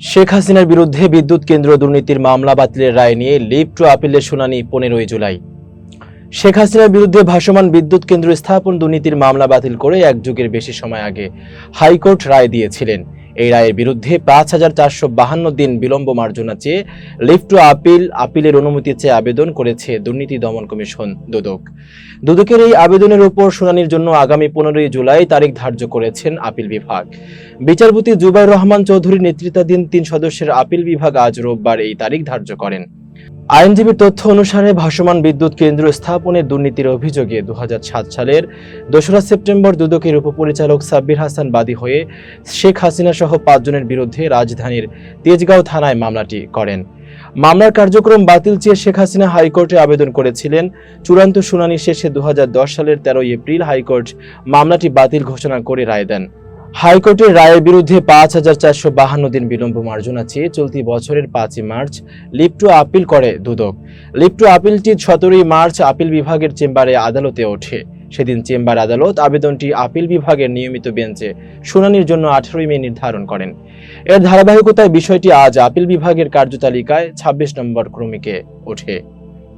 শেখ হাসিনার বিরুদ্ধে বিদ্যুৎ কেন্দ্র দুর্নীতির মামলা বাতিলের রায় নিয়ে লিভ টু আপিলের শুনানি পনেরোই জুলাই। শেখ হাসিনার বিরুদ্ধে ভাসমান বিদ্যুৎ কেন্দ্র স্থাপন দুর্নীতির মামলা বাতিল করে এক যুগের বেশি সময় আগে হাইকোর্ট রায় দিয়েছিলেন। এই রায়ের বিরুদ্ধে পাঁচ হাজার চারশো বাহান্ন দিন বিলম্ব মার্জনা চেয়ে লিফট আপিল, আপিলের অনুমতি চেয়ে আবেদন করেছে দুর্নীতি দমন কমিশন দুদক। দুদকের এই আবেদনের উপর শুনানির জন্য আগামী পনেরোই জুলাই তারিখ ধার্য করেছেন আপিল বিভাগ। বিচারপতি জুবাইর রহমান চৌধুরীর নেতৃত্বাধীন তিন সদস্যের আপিল বিভাগ আজ রোববার এই তারিখ ধার্য করেন। আইনজীবীর তথ্য অনুসারে ভাসমান বিদ্যুৎ কেন্দ্র স্থাপনের দুর্নীতির অভিযোগে দু হাজার সাত সালের দোসরা সেপ্টেম্বর দুদকের উপপরিচালক সাব্বির হাসান বাদী হয়ে শেখ হাসিনা সহ পাঁচজনের বিরুদ্ধে রাজধানীর তেজগাঁও থানায় মামলাটি করেন। মামলার কার্যক্রম বাতিল চেয়ে শেখ হাসিনা হাইকোর্টে আবেদন করেছিলেন। চূড়ান্ত শুনানি শেষে দু হাজার দশ সালের তেরোই এপ্রিল হাইকোর্ট মামলাটি বাতিল ঘোষণা করে রায় দেন। হাইকোর্টের রায়ের বিরুদ্ধে পাঁচ হাজার চারশো বাহান্ন দিন বিলম্ব মার্জনা চেয়ে চলতি বছরের পাঁচই মার্চ লিপ্টু আপিল করে দুদক। লিপ্টু আপিলটি সতেরোই মার্চ আপিল বিভাগের চেম্বারে আদালতে ওঠে। সেদিন চেম্বার আদালত আবেদনটি আপিল বিভাগের নিয়মিত বেঞ্চে শুনানির জন্য আঠারোই মে নির্ধারণ করেন। এর ধারাবাহিকতায় বিষয়টি আজ আপিল বিভাগের কার্যতালিকায় ছাব্বিশ নম্বর ক্রমিকে ওঠে।